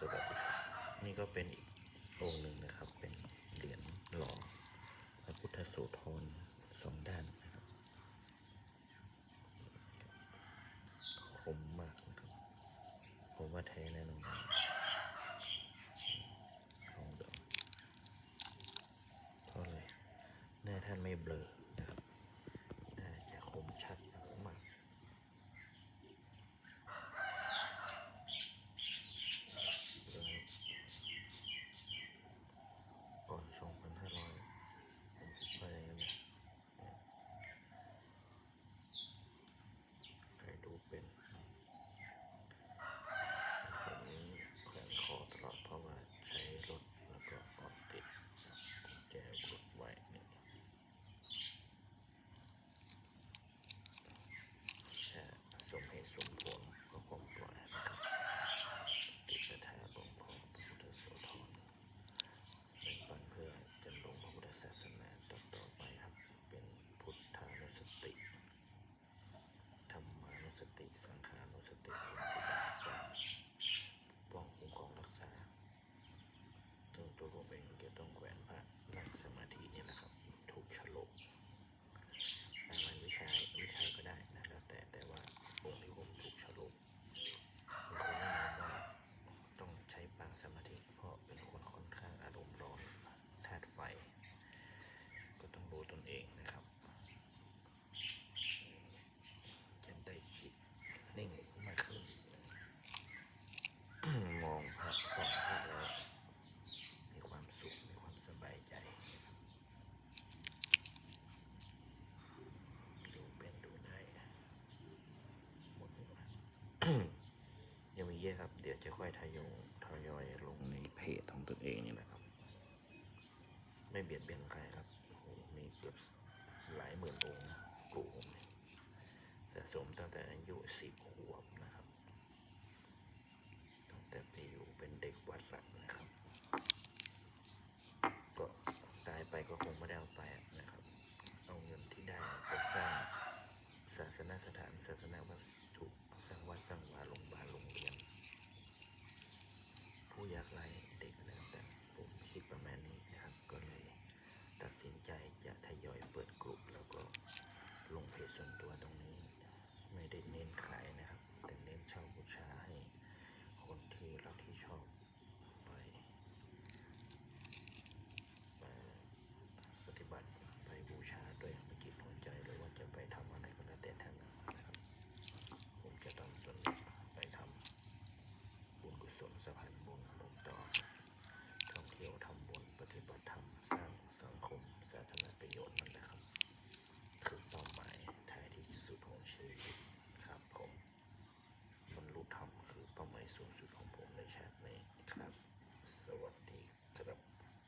สวัสดีครับ นี่ก็เป็นอีกองค์หนึ่งนะครับ เป็นเหรียญหล่อพระพุทธโสธรสองด้านนะครับคมมากนะครับ ผมว่าแท้แน่นอนลองดูเพราะอะไรหน้าท่านไม่เบลอนะครับน่าจะคมชัดมาก ก่อน 2,500ผมคิดว่าอย่างนั้นนะใครดูเป็นผมแขวนคอตลอดเพราะว่าใช้รถแล้วก็ออดติดกุญแจรถไว้นี่แค่สมเหตุสมผลก็คงปล่อยนะครับติดกระแทกหลวงพ่อพระพุทธโสธร เป็นปันเพื่อจำลงพระพุทธศาสนาต่อต่อไปครับ เป็นพุทธานุสติ ธรรมานุสติ สังขานุสติเป็นครูบาอาจารย์ป้องคุ้มครองรักษาตัวตัวผมเองจะต้องแขวนพระนั่งสมาธินี่แหละครับ ถูกฉลกอะไรวิชาวิชาก็ได้นะแล้วแต่แต่ว่าองค์ที่ผมถูกฉลกมีคนแนะนำว่า ต้องใช้ปางสมาธิ เพราะเป็นคนค่อนข้างอารมณ์ร้อนธาตุไฟ ก็ต้องรู้ตนเองนะครับ จะได้จิตนิ่งมากขึ้น มองพระสองพระแล้ว มีความสุข มีความสบายใจดูเป็นดูได้หมดเลยว่ะ ยังมีเยอะครับ เดี๋ยวจะค่อยทยอยทยอยลงในเพจของตนเองนี่แหละครับ ไม่เบียดเบียนใครครับโอ้โหมีเกือบหลายหมื่นองค์นะกลุ่มเนี่ยสะสมตั้งแต่อายุสิบขวบนะครับ ตั้งแต่ไปอยู่เป็นเด็กวัดละนะครับ ก็ตายไปก็คงไม่ได้เอาไปนะครับ เอาเงินที่ได้ไปสร้างศาสนสถานศาสนาวัต ถุสร้างวัดสร้างวาโรงพยาบาลโรงเรียน ผู้ยากไร้เด็กอะไรต่ผมคิดประมาณนี้นะครับ ก็เลยตัดสินใจจะทยอยเปิดกลุ่มแล้วก็ลงเพจส่วนตัวตรงนี้ ไม่ได้เน้นขายนะครับ แต่เน้นเช่าบูชาให้คนที่รักที่ชอบไปไปปฏิบัติไปบูชาด้วยหัวจิตหัวใจหรือว่าจะไปทำอะไรก็แล้วแต่ท่านนะครับ ผมจะต้องส่วนไปทำ บุญกุศล สะพานบุญผมต่อท่องเที่ยวทำบุญปฏิบัติธรรมสร้างสังคมสาธารณประโยชน์นั่นแหละครับ คือเป้าหมายท้ายที่สุดของชีวิตครับผมบรรลุธรรมคือเป้าหมายสูงสุดของผมในชาตินี้ครับ สวัสดีครับ